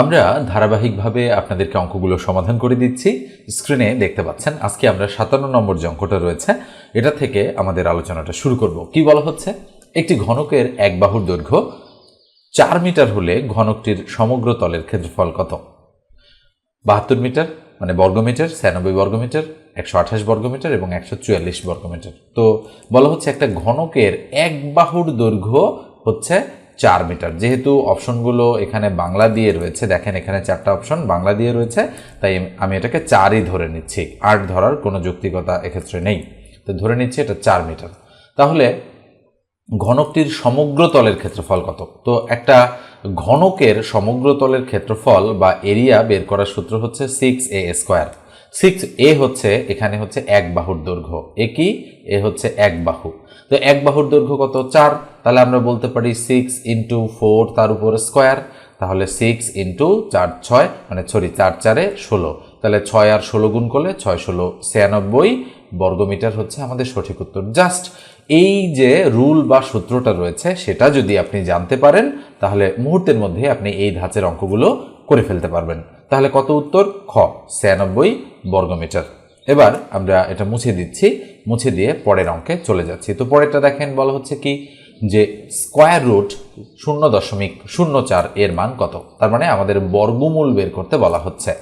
আমরা ধারাবাহিকভাবে আপনাদেরকে অঙ্কগুলো সমাধান করে দিচ্ছি। স্ক্রিনে দেখতে পাচ্ছেন, আজকে আমরা সাতান্ন নম্বর যে অঙ্কটা রয়েছে, এটা থেকে আমাদের আলোচনাটা শুরু করব। কি বলা হচ্ছে? একটি ঘনকের এক বাহুর দৈর্ঘ্য চার মিটার হলে ঘনকটির সমগ্র তলের ক্ষেত্রফল কত? বাহাত্তর মিটার মানে বর্গমিটার ছিয়ানব্বই বর্গমিটার একশো আঠাশ বর্গমিটার এবং একশো চুয়াল্লিশ বর্গমিটার তো বলা হচ্ছে একটা ঘনকের এক বাহুর দৈর্ঘ্য হচ্ছে চার মিটার। যেহেতু অপশনগুলো এখানে বাংলা দিয়ে রয়েছে, দেখেন এখানে চারটা অপশন বাংলা দিয়ে রয়েছে, তাই আমি এটাকে চারই ধরে নিচ্ছি। আট ধরার কোনো যৌক্তিকতা এক্ষেত্রে নেই। তো ধরে নিচ্ছি এটা চার মিটার। তাহলে ঘনকটির সমগ্র তলের ক্ষেত্রফল কত? তো একটা ঘনকের সমগ্র তলের ক্ষেত্রফল বা এরিয়া বের করার সূত্র হচ্ছে six a square six a হচ্ছে, এখানে হচ্ছে এক বাহুর দৈর্ঘ্য। এ কি? এ হচ্ছে এক বাহু। তো এক বাহুর দৈর্ঘ্য কত? চার। তাহলে আমরা বলতে পারি সিক্স ইন্টু ফোর তার উপর স্কোয়ার তাহলে সিক্স ইন্টু চার, ছয় মানে সরি চার, চারে ষোলো। তাহলে ছয় আর ষোলো গুণ করলে ছয়, ষোলো, ছিয়ানব্বই বর্গমিটার হচ্ছে আমাদের সঠিক উত্তর। জাস্ট এই যে রুল বা সূত্রটা রয়েছে, সেটা যদি আপনি জানতে পারেন, তাহলে মুহূর্তের মধ্যে আপনি এই ধাঁচের অঙ্কগুলো করে ফেলতে পারবেন। তাহলে কত উত্তর? খ, ছিয়ানব্বই বর্গমিটার। এবার আমরা এটা মুছে দিচ্ছি, মুছে দিয়ে পরের অঙ্কে চলে যাচ্ছি। তো পরেরটা দেখেন, বলা হচ্ছে কি? যে স্কোয়ার রুট শূন্য দশমিক শূন্য চার এর মান কত? তার মানে আমাদের বর্গমূল বের করতে বলা হচ্ছে।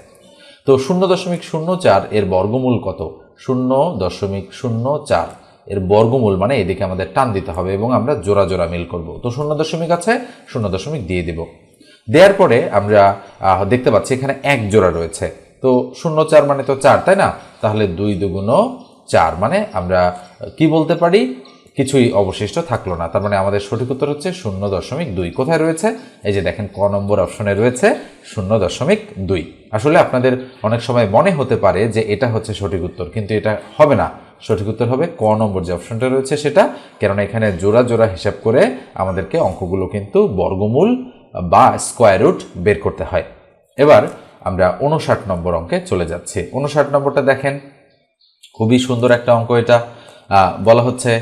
তো শূন্য দশমিক শূন্য চার এর বর্গমূল কত? শূন্য দশমিক শূন্য চার এর বর্গমূল মানে এদিকে আমাদের টান দিতে হবে এবং আমরা জোড়া জোড়া মিল করব। তো শূন্য দশমিক আছে, শূন্য দশমিক দিয়ে দিব। দেওয়ার পরে আমরা দেখতে পাচ্ছি এখানে এক জোড়া রয়েছে। তো শূন্য চার মানে তো চার, তাই না? তাহলে দুই দুগুণ চার মানে আমরা কি বলতে পারি? কিছুই অবশিষ্ট থাকল না। তার মানে আমাদের সঠিক উত্তর হচ্ছে শূন্য দশমিক দুই। কোথায় রয়েছে? এই যে দেখেন, ক নম্বর অপশনে রয়েছে শূন্য দশমিক দুই। আসলে আপনাদের অনেক সময় মনে হতে পারে যে এটা হচ্ছে সঠিক উত্তর, কিন্তু এটা হবে না। সঠিক উত্তর হবে ক নম্বর যে অপশনটা রয়েছে সেটা। কেননা এখানে জোড়া জোড়া হিসাব করে আমাদেরকে অঙ্কগুলো কিন্তু বর্গমূল বা স্কোয়ার রুট বের করতে হয়। এবার আমরা উনষাট নম্বর অঙ্কে চলে যাচ্ছি। উনষাট নম্বরটা দেখেন, খুবই সুন্দর একটা অঙ্ক এটা। বলা হচ্ছে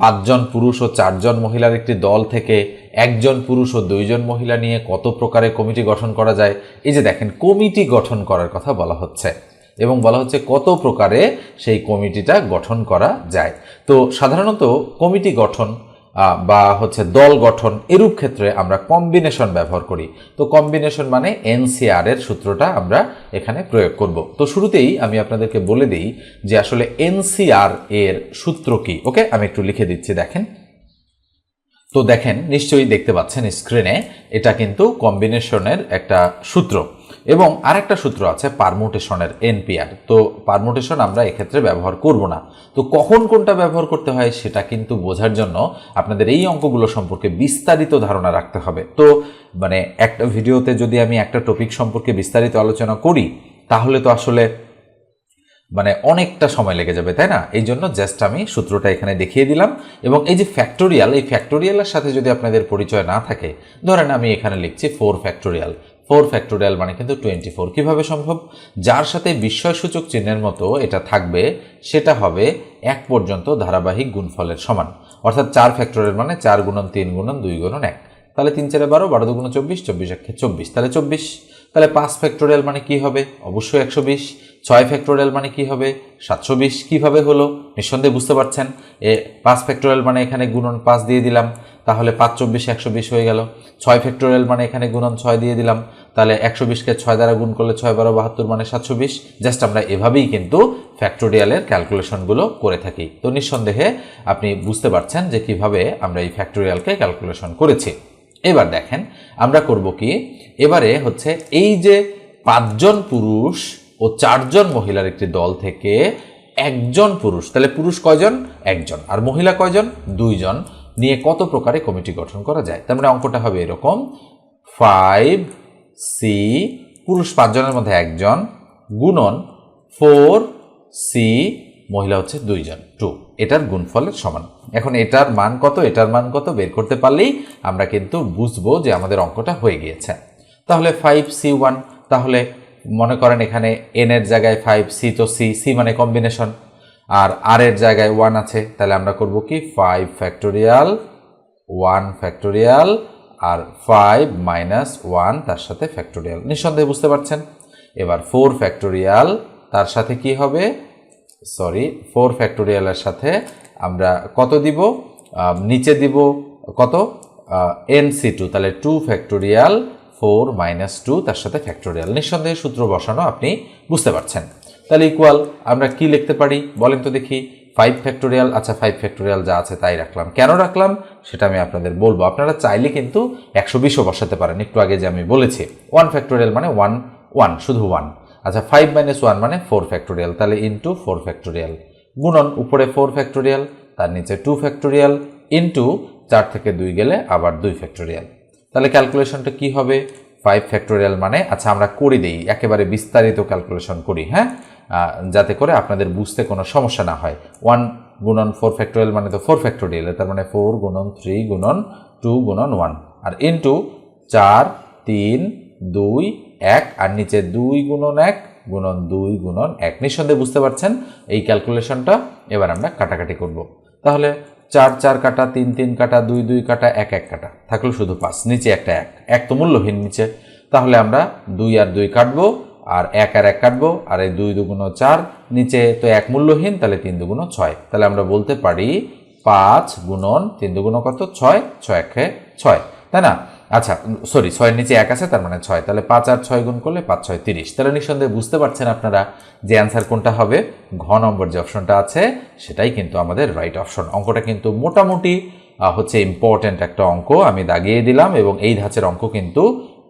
পাঁচজন পুরুষ ও চারজন মহিলার একটি দল থেকে একজন পুরুষ ও দুইজন মহিলা নিয়ে কত প্রকারে কমিটি গঠন করা যায়? এই যে দেখেন, কমিটি গঠন করার কথা বলা হচ্ছে এবং বলা হচ্ছে কত প্রকারে সেই কমিটিটা গঠন করা যায়। তো সাধারণত কমিটি গঠন বা হচ্ছে দল গঠন এরূপ ক্ষেত্রে আমরা কম্বিনেশন ব্যবহার করি। তো কম্বিনেশন মানে এনসিআর এর সূত্রটা আমরা এখানে প্রয়োগ করব। তো শুরুতেই আমি আপনাদেরকে বলে দিই যে আসলে এনসিআর এর সূত্র কি, ওকে? আমি একটু লিখে দিচ্ছি, দেখেন। তো দেখেন, নিশ্চয়ই দেখতে পাচ্ছেন স্ক্রিনে, এটা কিন্তু কম্বিনেশনের একটা সূত্র। এবং আরেকটা সূত্র আছে পারমোটেশনের এনপিআর। তো পারমোটেশন আমরা এক্ষেত্রে ব্যবহার করব না। তো কখন কোনটা ব্যবহার করতে হয় সেটা কিন্তু বোঝার জন্য আপনাদের এই অঙ্কগুলো সম্পর্কে বিস্তারিত ধারণা রাখতে হবে। তো মানে একটা ভিডিওতে যদি আমি একটা টপিক সম্পর্কে বিস্তারিত আলোচনা করি, তাহলে তো আসলে মানে অনেকটা সময় লেগে যাবে, তাই না? এই জন্য জাস্ট আমি সূত্রটা এখানে দেখিয়ে দিলাম এবং এই যে ফ্যাক্টোরিয়াল এই ফ্যাক্টোরিয়ালের সাথে যদি আপনাদের পরিচয় না থাকে, ধরেন আমি এখানে লিখছি ফোর ফ্যাক্টোরিয়াল ফোর ফ্যাক্টোরিয়াল মানে কিন্তু টোয়েন্টি ফোর। কীভাবে সম্ভব? যার সাথে বিস্ময়সূচক চিহ্নের মতো এটা থাকবে, সেটা হবে এক পর্যন্ত ধারাবাহিক গুণফলের সমান। অর্থাৎ চার ফ্যাক্টোরিয়াল মানে চার গুণন তিন গুণন দুই গুণন এক। তাহলে তিন চারে বারো বারো দুগুণ চব্বিশ চব্বিশ একে চব্বিশ। তাহলে চব্বিশ। তাহলে পাঁচ ফ্যাক্টোরিয়াল মানে কি হবে? অবশ্যই একশো বিশ। ছয় ফ্যাক্টোরিয়াল মানে কি হবে? সাতশো বিশ। কীভাবে হলো? নিঃসন্দেহে বুঝতে পারছেন? এ পাঁচ ফ্যাক্টোরিয়াল মানে এখানে গুণন পাঁচ দিয়ে দিলাম। তাহলে পাঁচ চব্বিশ, একশো বিশ হয়ে গেল। ছয় ফ্যাক্টোরিয়াল মানে এখানে গুণন ছয় দিয়ে দিলাম। তাহলে একশো বিশকে ছয় দ্বারা গুণ করলে ছয় বারো বাহাত্তর মানে সাতশো বিশ। জাস্ট আমরা এভাবেই কিন্তু ফ্যাক্টোরিয়ালের ক্যালকুলেশনগুলো করে থাকি। তো নিঃসন্দেহে আপনি বুঝতে পারছেন যে কীভাবে আমরা এই ফ্যাক্টোরিয়ালকে ক্যালকুলেশন করেছি। এবার দেখেন, আমরা করব কি? এবারে হচ্ছে এই যে পাঁচজন পুরুষ ও চারজন মহিলার একটি দল থেকে একজন পুরুষ, তাহলে পুরুষ কয়জন? একজন। আর মহিলা কয়জন? দুইজন। নিয়ে কত প্রকারে কমিটি গঠন করা যায়। তার মানে অঙ্কটা হবে এরকম ফাইভ সি পুরুষ পাঁচজনের মধ্যে একজন, গুণন ফোর, সি মহিলা হচ্ছে দুইজন, টু। এটার গুণফলের সমান। এখন এটার মান কত, এটার মান কত বের করতে পারলেই আমরা কিন্তু বুঝব যে আমাদের অঙ্কটা হয়ে গিয়েছে। তাহলে ফাইভ সি ওয়ান, তাহলে মনে করেন এখানে এন এর জায়গায় ফাইভ, সি তো সি সি মানে কম্বিনেশন। আর আর এর জায়গায় ওয়ান আছে, তাহলে আমরা করব কি? ফাইভ ফ্যাক্টোরিয়াল, ওয়ান ফ্যাক্টোরিয়াল আর ফাইভ মাইনাস ওয়ান তার সাথে ফ্যাক্টোরিয়াল নিঃসন্দেহে বুঝতে পারছেন? এবার ফোর ফ্যাক্টোরিয়াল তার সাথে কি হবে? সরি ফোর ফ্যাক্টোরিয়ালের সাথে আমরা কত দিব? নিচে দিব কত? এন সি টু তাহলে two factorial four minus two তার সাথে ফ্যাক্টোরিয়াল নিঃসন্দেহে সূত্র বসানো আপনি বুঝতে পারছেন। তাহলে ইকুয়াল আমরা কি লিখতে পারি? বলেন তো দেখি। ফাইভ ফ্যাক্টোরিয়াল আচ্ছা ফাইভ ফ্যাক্টোরিয়াল যা আছে তাই রাখলাম। কেন রাখলাম? সেটা আমি আপনাদের বলব। আপনারা চাইলে কিন্তু একশো বিশও বসাতে পারেন। একটু আগে যে আমি বলেছি ওয়ান ফ্যাক্টোরিয়াল মানে ওয়ান ওয়ান শুধু ওয়ান আচ্ছা ফাইভ মাইনাস ওয়ান মানে ফোর ফ্যাক্টোরিয়াল তাহলে ইন্টু ফোর ফ্যাক্টোরিয়াল গুণন, উপরে ফোর ফ্যাক্টোরিয়াল তার নিচে টু ফ্যাক্টোরিয়াল ইন্টু চার থেকে দুই গেলে আবার দুই ফ্যাক্টোরিয়াল তাহলে ক্যালকুলেশনটা কি হবে? ফাইভ ফ্যাক্টোরিয়াল মানে আচ্ছা আমরা করে দিই। একেবারে বিস্তারিত ক্যালকুলেশন করি হ্যাঁ? যাতে করে আপনাদের বুঝতে কোনো সমস্যা না হয়। ওয়ান গুণন ফোর ফ্যাক্টোরিয়াল মানে তো ফোর ফ্যাক্টোরিয়াল তার মানে ফোর গুণন থ্রি গুণন টু গুণন ওয়ান আর ইন্টু চার, তিন, দুই, এক, আর নিচে দুই গুণন এক গুণন দুই গুণন এক। নিঃসন্দেহে বুঝতে পারছেন? এই ক্যালকুলেশনটা এবার আমরা কাটাকাটি করব। তাহলে চার চার কাটা, তিন তিন কাটা, দুই দুই কাটা, এক এক কাটা। থাকল শুধু পাঁচ, নিচে একটা এক। এক তো মূল্যহীন নিচে। তাহলে আমরা দুই আর দুই কাটবো। আর এক আর এক কাটবো, আর এই দুই দুগুণ চার, নিচে তো এক মূল্যহীন, তাহলে তিন দুগুণ ছয়। তাহলে আমরা বলতে পারি পাঁচ গুণন তিন দুগুণ কত? ছয় ছয় একে ছয়। তাই না? আচ্ছা সরি, ছয়ের নিচে এক আছে, তার মানে ছয়। তাহলে পাঁচ আর ছয় গুণ করলে পাঁচ, ছয়, তিরিশ। তাহলে নিঃসন্দেহে বুঝতে পারছেন আপনারা যে অ্যান্সার কোনটা হবে। ঘ নম্বর যে অপশনটা আছে, সেটাই কিন্তু আমাদের রাইট অপশন অঙ্কটা কিন্তু মোটামুটি হচ্ছে ইম্পর্ট্যান্ট একটা অঙ্ক। আমি দাগিয়ে দিলাম এবং এই ধাঁচের অঙ্ক কিন্তু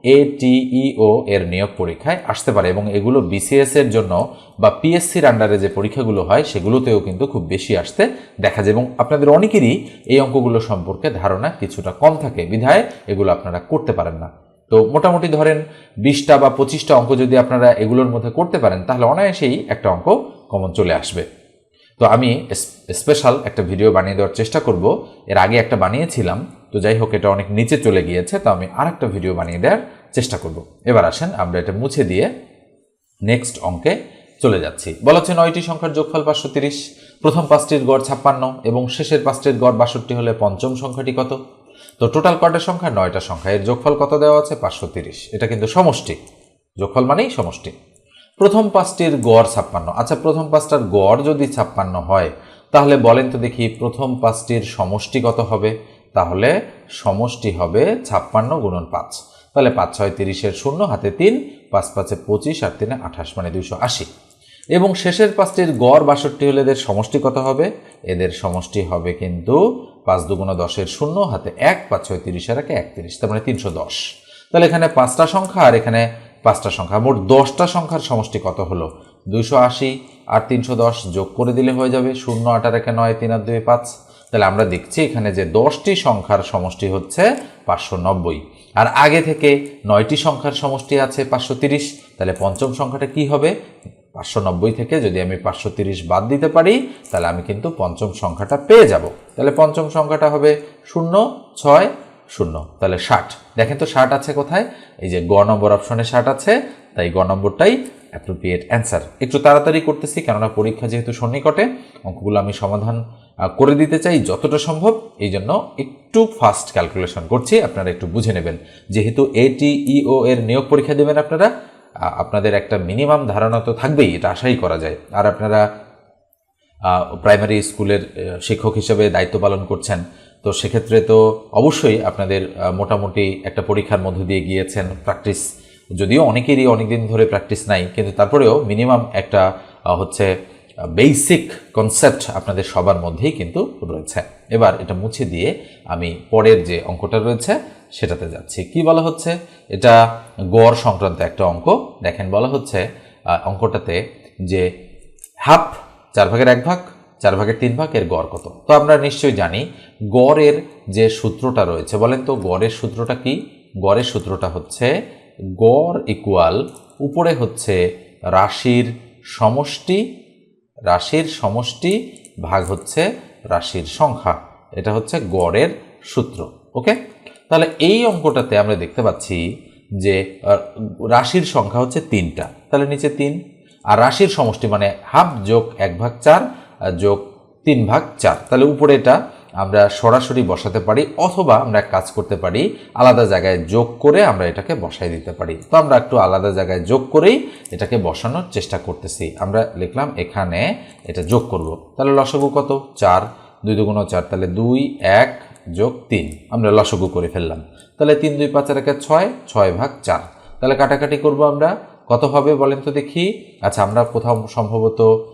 এটিইও এর নিয়োগ পরীক্ষায় আসতে পারে এবং এগুলো বিসিএস এর জন্য বা পিএসসির আন্ডারে যে পরীক্ষাগুলো হয়, সেগুলোতেও কিন্তু খুব বেশি আসতে দেখা যায় এবং আপনাদের অনেকেরই এই অঙ্কগুলো সম্পর্কে ধারণা কিছুটা কম থাকে। বিধায় এগুলো আপনারা করতে পারেন না। তো মোটামুটি ধরেন বিশটা বা পঁচিশটা অঙ্ক যদি আপনারা এগুলোর মধ্যে করতে পারেন, তাহলে অনায়াসেই একটা অঙ্ক কমন চলে আসবে। তো আমি স্পেশাল একটা ভিডিও বানিয়ে দেওয়ার চেষ্টা করব। এর আগে একটা বানিয়েছিলাম, তো যাই হোক, এটা অনেক নিচে চলে গিয়েছে, তো আমি আর একটা ভিডিও বানিয়ে দেওয়ার চেষ্টা করব। এবার আসেন, আমরা এটা মুছে দিয়ে নেক্সট অঙ্কে চলে যাচ্ছি। বলা হচ্ছে নয়টি সংখ্যার যোগফল পাঁচশো তিরিশ, প্রথম পাঁচটির গড় ছাপ্পান্ন এবং শেষের পাঁচটির গড় বাষট্টি হলে পঞ্চম সংখ্যাটি কত? তো টোটাল কয়টা সংখ্যা, নয়টা সংখ্যা এর যোগফল কত দেওয়া আছে? পাঁচশো তিরিশ। এটা কিন্তু সমষ্টি। যোগফল মানেই সমষ্টি। প্রথম পাঁচটির গড় ছাপ্পান্ন। আচ্ছা প্রথম পাঁচটার গড় যদি ছাপ্পান্ন হয়, তাহলে বলেন তো দেখি প্রথম পাঁচটির সমষ্টি কত হবে? তাহলে সমষ্টি হবে ছাপ্পান্ন গুণন পাঁচ। তাহলে পাঁচ ছয় তিরিশের শূন্য, হাতে তিন, পাঁচ পাঁচে পঁচিশ, আর তিনে আঠাশ মানে দুইশো আশি। এবং শেষের পাঁচটির গড় বাষট্টি হলে এদের সমষ্টি কত হবে? এদের সমষ্টি হবে কিন্তু পাঁচ দুগুণ দশের শূন্য, হাতে এক, পাঁচ ছয় তিরিশের একে একত্রিশ, তার মানে তিনশো দশ। তাহলে এখানে পাঁচটা সংখ্যা, আর এখানে পাঁচটা সংখ্যা। মোট দশটা সংখ্যার সমষ্টি কত হলো? দুইশো আশি আর তিনশো দশ যোগ করে দিলে হয়ে যাবে শূন্য আট আর একে নয়, তিন আর দুই পাঁচ। তাহলে আমরা দেখছি এখানে যে দশটি সংখ্যার সমষ্টি হচ্ছে পাঁচশো নব্বই। আর আগে থেকে নয়টি সংখ্যার সমষ্টি আছে পাঁচশো তিরিশ। তাহলে পঞ্চম সংখ্যাটা কি হবে? পাঁচশো নব্বই থেকে যদি আমি পাঁচশো তিরিশ বাদ দিতে পারি, তাহলে আমি কিন্তু পঞ্চম সংখ্যাটা পেয়ে যাব। তাহলে পঞ্চম সংখ্যাটা হবে শূন্য, ছয় শূন্য। তাহলে ষাট। দেখেন তো ষাট আছে কোথায়? এই যে গ নম্বর অপশনে ষাট আছে, তাই গ নম্বরটাই অ্যাপ্রোপ্রিয়েট অ্যান্সার একটু তাড়াতাড়ি করতেছি, কেননা পরীক্ষা যেহেতু সন্নিকটে, অঙ্কগুলো আমি সমাধান করে দিতে চাই যতটা সম্ভব। এই জন্য একটু ফাস্ট ক্যালকুলেশন করছি, আপনারা একটু বুঝে নেবেন। যেহেতু এটিইও এর নিয়োগ পরীক্ষা দেবেন আপনারা আপনাদের একটা মিনিমাম ধারণা তো থাকবেই, এটা আশাই করা যায়। আর আপনারা প্রাইমারি স্কুলের শিক্ষক হিসেবে দায়িত্ব পালন করছেন তো সেক্ষেত্রে তো অবশ্যই আপনাদের মোটামুটি একটা পরীক্ষার মধ্য দিয়ে গিয়েছেন প্র্যাকটিস যদিও অনেকেরই অনেক দিন ধরে প্র্যাকটিস নাই, কিন্তু তারপরেও মিনিমাম একটা হচ্ছে বেসিক কনসেপ্ট আপনাদের সবার মধ্যেই কিন্তু রয়েছে। এবার এটা মুছে দিয়ে আমি পরের যে অঙ্কটা রয়েছে, সেটাতে যাচ্ছি। কি বলা হচ্ছে? এটা গড় সংক্রান্ত একটা অঙ্ক। দেখেন বলা হচ্ছে অঙ্কটাতে যে হাফ চার ভাগের এক ভাগ চার ভাগের তিন ভাগ এর গড় কত? তো আমরা নিশ্চয়ই জানি গড়ের যে সূত্রটা রয়েছে, বলেন তো গড়ের সূত্রটা কি? গড়ের সূত্রটা হচ্ছে গড় ইকুয়াল উপরে হচ্ছে রাশির সমষ্টি রাশির সমষ্টি ভাগ হচ্ছে রাশির সংখ্যা। এটা হচ্ছে গড়ের সূত্র, ওকে? তাহলে এই অঙ্কটাতে আমরা দেখতে পাচ্ছি যে রাশির সংখ্যা হচ্ছে তিনটা, তাহলে নিচে তিন। আর রাশির সমষ্টি মানে হাফ যোগ এক ভাগ চার যোগ তিন ভাগ চার। তাহলে উপরে এটা আমরা সরাসরি বসাতে পারি, অথবা আমরা কাজ করতে পারি, আলাদা জায়গায় যোগ করে আমরা এটাকে বসাই দিতে পারি। তো আমরা একটু আলাদা জায়গায় যোগ করেই এটাকে বসানোর চেষ্টা করতেছি। আমরা লিখলাম এখানে এটা যোগ করব। তাহলে লসগু কত? চার। দুই দুগুণ চার, তাহলে দুই, এক যোগ তিন। আমরা লসগু করে ফেললাম। তাহলে তিন, দুই, পাঁচ আর একে ছয় ছয় ভাগ চার। তাহলে কাটাকাটি করব আমরা। কত হবে বলেন তো দেখি। আচ্ছা আমরা কোথাও সম্ভবত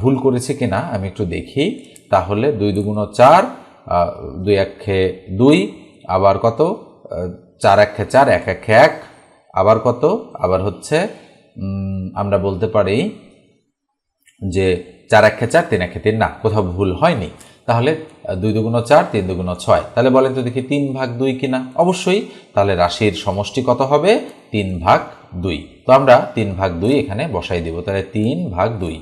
ভুল করেছি কিনা আমি একটু দেখি। তাহলে দুই দুগুণ চার দুই একে দুই, আবার কত? চার একে চার, এক একে এক, আবার কত? আবার হচ্ছে আমরা বলতে পারি যে চার একে চার, তিন একে তিন, না, কোথাও ভুল হয়নি। তাহলে দুই দুগুণ চার, তিন দুগুণ ছয়। তাহলে বলেন তো দেখি, তিন ভাগ দুই কিনা? অবশ্যই। তাহলে রাশির সমষ্টি কত হবে? তিন ভাগ দুই। তো আমরা তিন ভাগ দুই এখানে বসাই দিব। তাহলে তিন ভাগ দুই।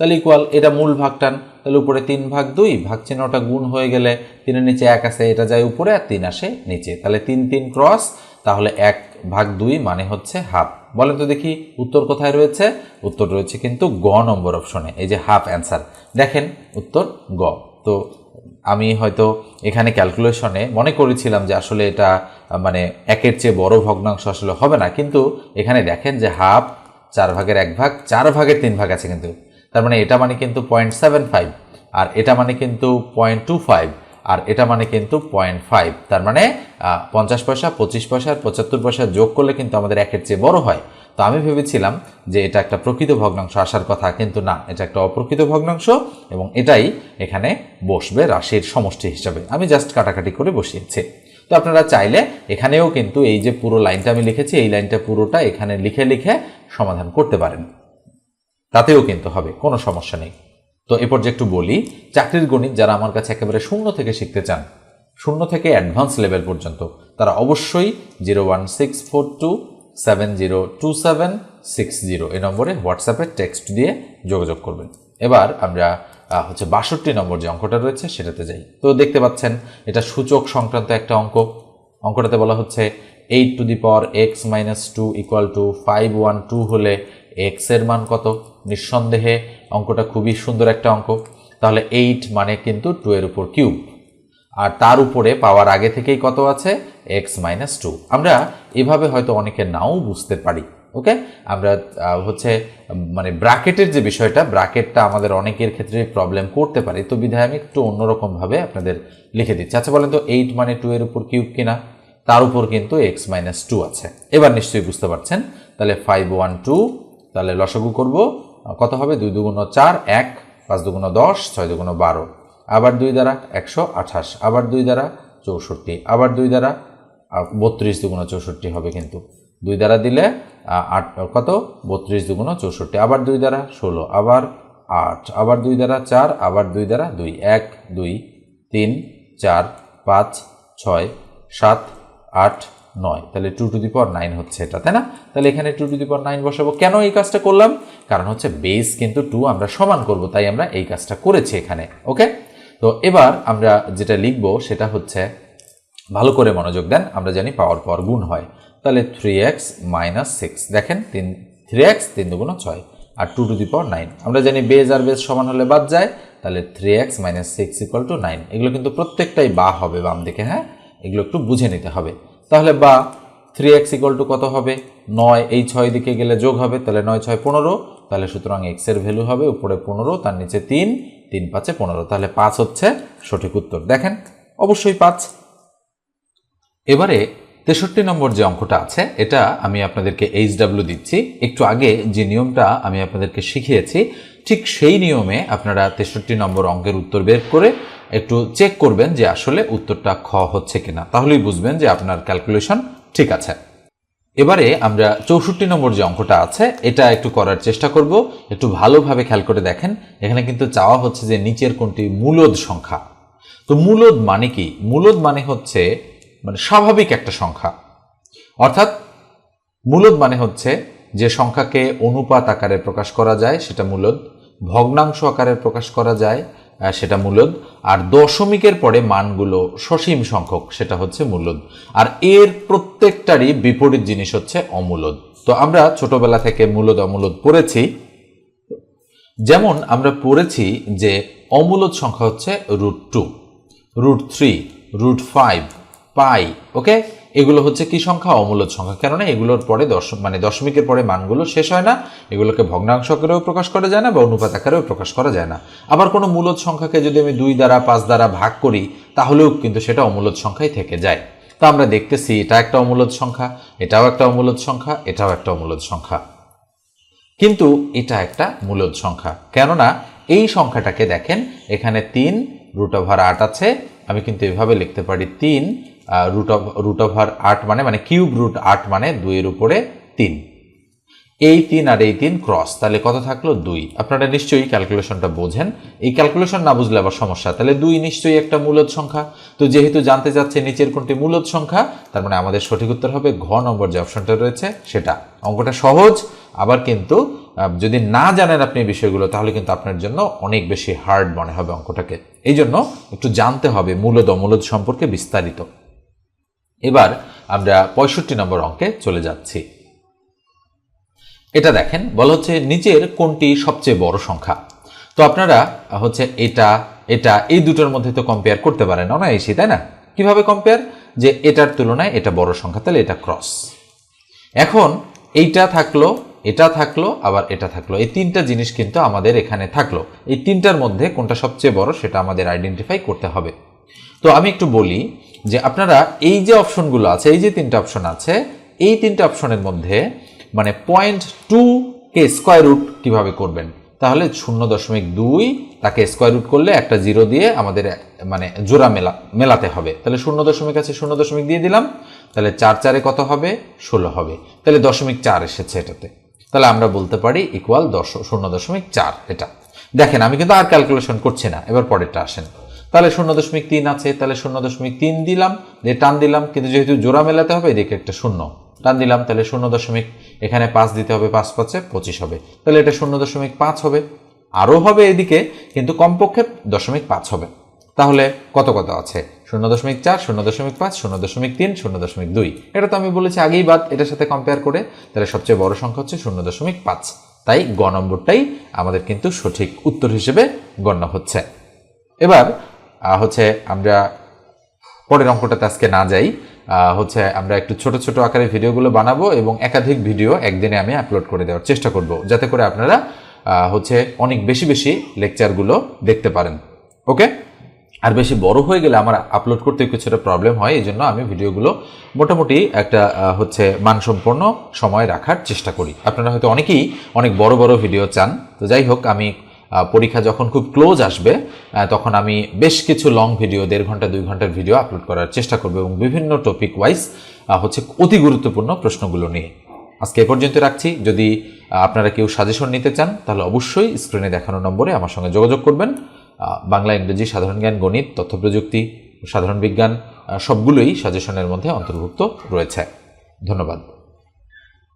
তাহলে ইকুয়াল এটা মূল ভাগটান। তাহলে উপরে তিন ভাগ দুই, ভাগ চিহ্নটা গুণ হয়ে গেলে তিনের নিচে এক আসে এটা যায় উপরে আর তিন আসে নিচে। তাহলে তিন তিন ক্রস তাহলে এক ভাগ দুই মানে হচ্ছে হাফ বলেন তো দেখি, উত্তর কোথায় রয়েছে? উত্তর রয়েছে কিন্তু গ নম্বর অপশনে এই যে হাফ অ্যান্সার দেখেন, উত্তর গ। তো আমি হয়তো এখানে ক্যালকুলেশনে মনে করেছিলাম যে আসলে এটা মানে একের চেয়ে বড় ভগ্নাংশ আসলে হবে না, কিন্তু এখানে দেখেন যে হাফ চার ভাগের এক ভাগ, চার ভাগের তিন ভাগ আছে কিন্তু। তার মানে এটা মানে কিন্তু পয়েন্ট সেভেন ফাইভ আর এটা মানে কিন্তু পয়েন্ট টু ফাইভ আর এটা মানে কিন্তু পয়েন্ট ফাইভ তার মানে পঞ্চাশ পয়সা, পঁচিশ পয়সা, আর পঁচাত্তর পয়সা যোগ করলে কিন্তু আমাদের একের চেয়ে বড় হয়। তো আমি ভেবেছিলাম যে এটা একটা প্রকৃত ভগ্নাংশ, আসার কথা কিন্তু না, এটা একটা অপ্রকৃত ভগ্নাংশ, এবং এটাই এখানে বসবে রাশির সমষ্টি হিসাবে। আমি জাস্ট কাটাকাটি করে বসিয়েছি। তো আপনারা চাইলে এখানেও কিন্তু এই যে পুরো লাইনটা আমি লিখেছি, এই লাইনটা পুরোটা এখানে লিখে লিখে সমাধান করতে পারেন। তাতেও কিন্তু হবে, কোনো সমস্যা নেই। তো এরপর যে একটু বলি, চাকরির গণিত যারা আমার কাছে একেবারে শূন্য থেকে শিখতে চান, শূন্য থেকে অ্যাডভান্স লেভেল পর্যন্ত, তারা অবশ্যই zero one six four two seven zero two seven six zero এই নম্বরে হোয়াটসঅ্যাপে টেক্সট দিয়ে যোগাযোগ করবেন। এবার আমরা হচ্ছে বাষট্টি নম্বর যে অঙ্কটা রয়েছে সেটাতে যাই। তো দেখতে পাচ্ছেন, এটা সূচক সংক্রান্ত একটা অঙ্ক। অঙ্কটাতে বলা হচ্ছে eight to the power x minus two equal to five one two হলে এক্সের মান কত? নিঃসন্দেহে অঙ্কটা খুবই সুন্দর একটা অঙ্ক। তাহলে এইট মানে কিন্তু টু এর উপর কিউব আর তার উপরে পাওয়ার আগে থেকেই কত আছে? এক্স মাইনাস টু আমরা এভাবে হয়তো অনেকে নাও বুঝতে পারি ওকে আমরা হচ্ছে মানে ব্র্যাকেটের যে বিষয়টা, ব্র্যাকেটটা আমাদের অনেকের ক্ষেত্রে প্রবলেম করতে পারে। তো বিধায় আমি একটু অন্যরকমভাবে আপনাদের লিখে দিচ্ছি। আচ্ছা বলেন তো এইট মানে টু এর উপর কিউব কিনা? তার উপর কিন্তু এক্স মাইনাস টু আছে। এবার নিশ্চয়ই বুঝতে পারছেন। তাহলে ফাইভ ওয়ান টু তাহলে লসাগু করব। কত হবে? দুই দুগুণ চার, এক, পাঁচ দুগুণ দশ, ছয় দুগুণ বারো। আবার দুই দ্বারা একশো আঠাশ, আবার দুই দ্বারা চৌষট্টি, আবার দুই দ্বারা বত্রিশ দুগুণ চৌষট্টি হবে কিন্তু। দুই দ্বারা দিলে আট, কত? বত্রিশ দুগুণ চৌষট্টি, আবার দুই দ্বারা ষোলো, আবার আট, আবার দুই দ্বারা চার, আবার দুই দ্বারা দুই, এক, দুই, তিন, চার, পাঁচ, ছয়, সাত, আট নয়। তাহলে two to the power nine হচ্ছে এটা, তাই না? তাহলে এখানে two to the power nine বসাবো। কেন এই কাজটা করলাম? কারণ হচ্ছে বেস কিন্তু টু আমরা সমান করব, তাই আমরা এই কাজটা করেছি এখানে ওকে তো এবার আমরা যেটা লিখব সেটা হচ্ছে, ভালো করে মনোযোগ দেন, আমরা জানি পাওয়ার পাওয়ার গুণ হয়। তাহলে থ্রি এক্স মাইনাস সিক্স দেখেন, তিন থ্রি এক্স তিন দুগুণ ছয়, আর two to the power nine আমরা জানি বেজ আর বেজ সমান হলে বাদ যায়, তাহলে three x minus six equal to nine এগুলো কিন্তু প্রত্যেকটাই বা হবে বাম দিকে হ্যাঁ? এগুলো একটু বুঝে নিতে হবে। তাহলে বা থ্রি এক্স ইকুয়াল টু কত হবে? নয়, এই ছয় দিকে গেলে যোগ হবে, তাহলে নয়, ছয়, পনেরো। তাহলে সুতরাং এক্সের ভ্যালু হবে উপরে পনেরো, তার নিচে তিন তিন পাঁচে পনেরো। তাহলে পাঁচ হচ্ছে সঠিক উত্তর। দেখেন, অবশ্যই পাঁচ। এবারে তেষট্টি নম্বর যে অঙ্কটা আছে, এটা আমি আপনাদেরকে এইচ ডাব্লিউ দিচ্ছি। একটু আগে যে নিয়মটা আমি আপনাদেরকে শিখিয়েছি ঠিক সেই নিয়মে আপনারা তেষট্টি নম্বর অঙ্কের উত্তর বের করে একটু চেক করবেন যে আসলে উত্তরটা খ হচ্ছে কিনা। তাহলেই বুঝবেন যে আপনার ক্যালকুলেশন ঠিক আছে। এবারে আমরা চৌষট্টি নম্বর যে অঙ্কটা আছে, এটা একটু করার চেষ্টা করব। একটু ভালোভাবে খেয়াল করে দেখেন। এখানে কিন্তু চাওয়া হচ্ছে যে নিচের কোনটি মূলদ সংখ্যা। তো মূলদ মানে কি? মূলদ মানে হচ্ছে মানে স্বাভাবিক একটা সংখ্যা। অর্থাৎ মূলদ মানে হচ্ছে যে সংখ্যাকে অনুপাত আকারে প্রকাশ করা যায়, সেটা মূলদ। ভগ্নাংশ আকারে প্রকাশ করা যায় সেটা মূলদ। আর দশমিকের পরে মানগুলো সসীম সংখ্যক, সেটা হচ্ছে মূলদ। আর এর প্রত্যেকটারই বিপরীত জিনিস হচ্ছে অমূলদ। তো আমরা ছোটবেলা থেকে মূলদ, অমূলদ পড়েছি। যেমন আমরা পড়েছি যে অমূলদ সংখ্যা হচ্ছে root two, root three, root five, pi, okay? এগুলো হচ্ছে কি সংখ্যা? অমূলদ সংখ্যা। কেননা এগুলোর পরে দশম মানে দশমিকের পরে মানগুলো শেষ হয় না, এগুলোকে ভগ্নাংশ করেও প্রকাশ করা যায় না বা অনুপাত আকারেও প্রকাশ করা যায় না। আবার কোনো মূলদ সংখ্যাকে যদি আমি দুই দ্বারা, পাঁচ দ্বারা ভাগ করি, তাহলেও কিন্তু সেটা অমূলদ সংখ্যাই থেকে যায়। তো আমরা দেখতেছি, এটা একটা অমূলদ সংখ্যা, এটাও একটা অমূলদ সংখ্যা, এটাও একটা অমূলদ সংখ্যা। কিন্তু এটা একটা মূলদ সংখ্যা। কেননা এই সংখ্যাটাকে দেখেন, এখানে তিন রুট ওভার আট আছে। আমি কিন্তু এভাবে লিখতে পারি তিন রুট অফ রুট ওভার আট মানে মানে কিউব রুট আট মানে দুইয়ের উপরে তিন। এই তিন আর এই তিন ক্রস তাহলে কত থাকল? দুই। আপনারা নিশ্চয়ই ক্যালকুলেশনটা বোঝেন। এই ক্যালকুলেশন না বুঝলে আবার সমস্যা। তাহলে দুই নিশ্চয়ই একটা মূলদ সংখ্যা। তো যেহেতু জানতে চাচ্ছে নিচের কোনটি মূলদ সংখ্যা, তার মানে আমাদের সঠিক উত্তর হবে ঘ নম্বর যে অপশনটা রয়েছে, সেটা। অঙ্কটা সহজ, আবার কিন্তু যদি না জানেন আপনি এই বিষয়গুলো, তাহলে কিন্তু আপনার জন্য অনেক বেশি হার্ড মনে হবে অঙ্কটাকে। এই জন্য একটু জানতে হবে মূলদ অমূলদ সম্পর্কে বিস্তারিত। এবার আমরা পঁয়ষট্টি নম্বর অঙ্কে চলে যাচ্ছি। এটা দেখেন, বলা হচ্ছে নিচের কোনটি সবচেয়ে বড় সংখ্যা। তো আপনারা হচ্ছে এটা এটা, এই দুটোর মধ্যে তো কম্পেয়ার করতে পারেন অনায়াসি, তাই না? কীভাবে কম্পেয়ার যে এটার তুলনায় এটা বড় সংখ্যা, তাহলে এটা ক্রস এখন এইটা থাকল, এটা থাকল, আবার এটা থাকল। এই তিনটা জিনিস কিন্তু আমাদের এখানে থাকল। এই তিনটার মধ্যে কোনটা সবচেয়ে বড়, সেটা আমাদের আইডেন্টিফাই করতে হবে। তো আমি একটু বলি যে আপনারা এই যে অপশনগুলো আছে, এই যে তিনটা অপশন আছে, এই তিনটা অপশনের মধ্যে মানে পয়েন্ট টু কে স্কোয়ার রুট কীভাবে করবেন? তাহলে শূন্য দশমিক দুই তাকে স্কোয়ার রুট করলে একটা জিরো দিয়ে আমাদের মানে জোড়া মেলা, মেলাতে হবে। তাহলে শূন্য দশমিক আছে, শূন্য দশমিক দিয়ে দিলাম। তাহলে চার চারে কত হবে? ষোলো হবে। তাহলে দশমিক চার এসেছে এটাতে। তাহলে আমরা বলতে পারি ইকুয়াল দশ, শূন্য দশমিক চার এটা। দেখেন, আমি কিন্তু আর ক্যালকুলেশন করছি না। এবার পরেরটা আসেন। তাহলে শূন্য দশমিক তিন আছে, তাহলে শূন্য দশমিক তিন দিলাম যে টান দিলাম, কিন্তু যেহেতু জোড়া মেলাতে হবে, এদিকে একটা শূন্য। টান দিলাম, তাহলে শূন্য দশমিক এখানে পাঁচ দিতে হবে, পাঁচ পাঁচে পঁচিশ হবে। তাহলে এটা শূন্য দশমিক পাঁচ হবে। আরও হবে এদিকে, কিন্তু কমপক্ষে দশমিক পাঁচ হবে। তাহলে কত কত আছে? শূন্য দশমিক চার, শূন্য দশমিক পাঁচ, শূন্য দশমিক তিন, শূন্য দশমিক দুই। এটা তো আমি বলেছি আগেই বাদ এটার সাথে কম্পেয়ার করে, তাহলে সবচেয়ে বড় সংখ্যা হচ্ছে শূন্য দশমিক পাঁচ। তাই গ নম্বরটাই আমাদের কিন্তু সঠিক উত্তর হিসেবে গণ্য হচ্ছে। এবার হচ্ছে আমরা পরের অঙ্কটাতে আজকে না যাই। হচ্ছে আমরা একটু ছোট ছোট আকারে ভিডিওগুলো বানাবো এবং একাধিক ভিডিও একদিনে আমি আপলোড করে দেওয়ার চেষ্টা করব, যাতে করে আপনারা হচ্ছে অনেক বেশি বেশি লেকচারগুলো দেখতে পারেন। ওকে? আর বেশি বড় হয়ে গেলে আমার আপলোড করতে কিছুটা প্রবলেম হয় এই জন্য আমি ভিডিওগুলো মোটামুটি একটা হচ্ছে মানসম্পন্ন সময় রাখার চেষ্টা করি। আপনারা হয়তো অনেকেই অনেক বড় বড় ভিডিও চান, তো যাই হোক, আমি পরীক্ষা যখন খুব ক্লোজ আসবে তখন আমি বেশ কিছু লং ভিডিও দেড় ঘণ্টা, দুই ঘণ্টার ভিডিও আপলোড করার চেষ্টা করব এবং বিভিন্ন টপিক ওয়াইজ হচ্ছে অতি গুরুত্বপূর্ণ প্রশ্নগুলো নিয়ে। আজকে এ পর্যন্ত রাখছি। যদি আপনারা কেউ সাজেশন নিতে চান, তাহলে অবশ্যই স্ক্রিনে দেখানো নম্বরে আমার সঙ্গে যোগাযোগ করবেন। বাংলা, ইংরেজি, সাধারণ জ্ঞান, গণিত, তথ্য প্রযুক্তি, সাধারণ বিজ্ঞান সবগুলোই সাজেশনের মধ্যে অন্তর্ভুক্ত রয়েছে। ধন্যবাদ।